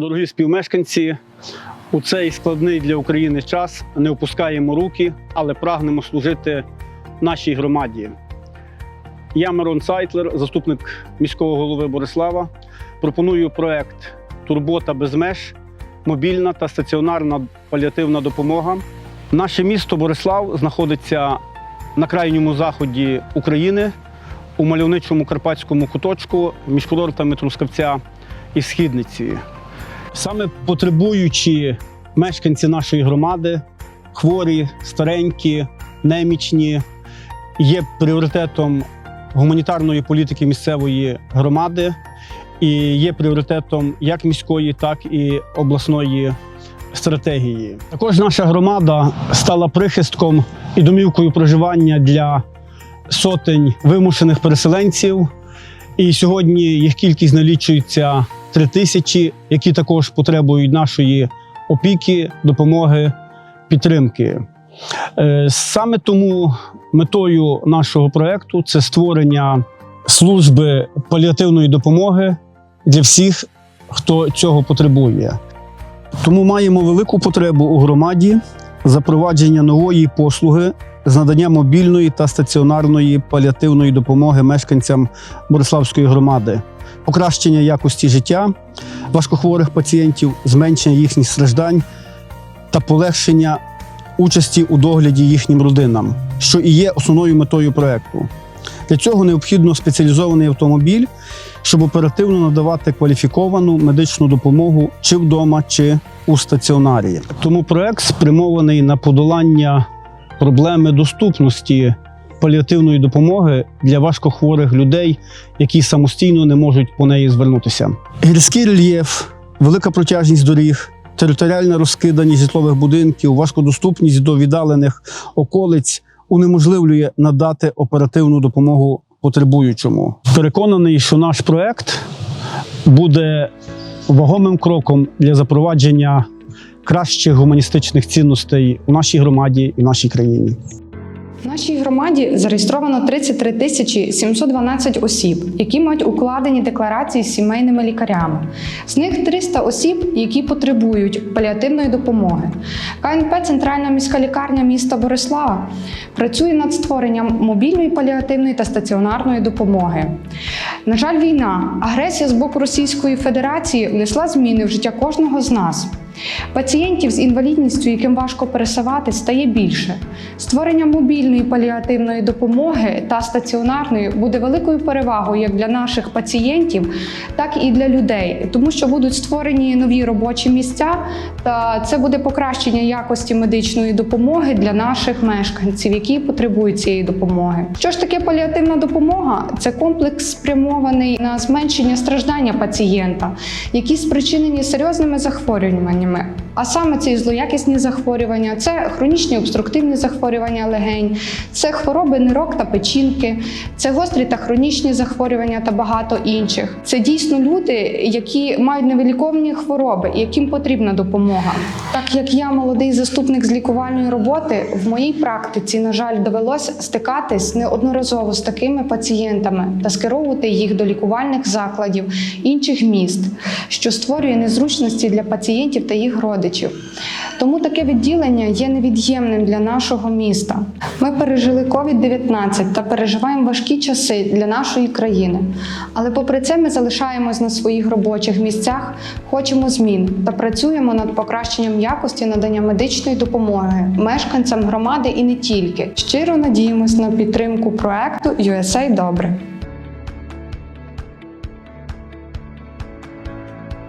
Дорогі співмешканці, у цей складний для України час не опускаємо руки, але прагнемо служити нашій громаді. Я Мирон Сайтлер, заступник міського голови Борислава. Пропоную проект Турбота без меж, мобільна та стаціонарна паліативна допомога. Наше місто Борислав знаходиться на крайньому заході України у мальовничому карпатському куточку між курортами Трускавця і Східниці. Саме потребуючі мешканці нашої громади, хворі, старенькі, немічні, є пріоритетом гуманітарної політики місцевої громади і є пріоритетом як міської, так і обласної стратегії. Також наша громада стала прихистком і домівкою проживання для сотень вимушених переселенців. І сьогодні їх кількість налічується три тисячі, які також потребують нашої опіки, допомоги, підтримки. Е, Саме тому метою нашого проекту це створення служби паліативної допомоги для всіх, хто цього потребує. Тому маємо велику потребу у громаді запровадження нової послуги з надання мобільної та стаціонарної паліативної допомоги мешканцям Бориславської громади, покращення якості життя важкохворих пацієнтів, зменшення їхніх страждань та полегшення участі у догляді їхнім родинам, що і є основною метою проекту. Для цього необхідно спеціалізований автомобіль, щоб оперативно надавати кваліфіковану медичну допомогу чи вдома, чи у стаціонарі. Тому проект спрямований на подолання проблеми доступності паліативної допомоги для важкохворих людей, які самостійно не можуть по неї звернутися. Гірський рельєф, велика протяжність доріг, територіальна розкиданість житлових будинків, важкодоступність до віддалених околиць унеможливлює надати оперативну допомогу потребуючому. Переконаний, що наш проект буде вагомим кроком для запровадження кращих гуманістичних цінностей у нашій громаді і в нашій країні. В нашій громаді зареєстровано 33 тисячі 712 осіб, які мають укладені декларації з сімейними лікарями. З них 300 осіб, які потребують паліативної допомоги. КНП Центральна міська лікарня міста Борислава працює над створенням мобільної паліативної та стаціонарної допомоги. На жаль, війна, агресія з боку Російської Федерації внесла зміни в життя кожного з нас. Пацієнтів з інвалідністю, яким важко пересувати, стає більше. Створення мобільної паліативної допомоги та стаціонарної буде великою перевагою як для наших пацієнтів, так і для людей, тому що будуть створені нові робочі місця, та це буде покращення якості медичної допомоги для наших мешканців, які потребують цієї допомоги. Що ж таке паліативна допомога? Це комплекс спрямований на зменшення страждання пацієнта, які спричинені серйозними захворюваннями ми. А саме це і злоякісні захворювання, це хронічні обструктивні захворювання легень, це хвороби нирок та печінки, це гострі та хронічні захворювання та багато інших. Це дійсно люди, які мають невиліковні хвороби, і яким потрібна допомога. Так як я молодий заступник з лікувальної роботи, в моїй практиці, на жаль, довелося стикатись неодноразово з такими пацієнтами та скеровувати їх до лікувальних закладів інших міст, що створює незручності для пацієнтів та їх родичів. Тому таке відділення є невід'ємним для нашого міста. Ми пережили COVID-19 та переживаємо важкі часи для нашої країни. Але попри це ми залишаємось на своїх робочих місцях, хочемо змін та працюємо над покращенням якості надання медичної допомоги мешканцям громади і не тільки. Щиро надіємось на підтримку проекту USA Добре.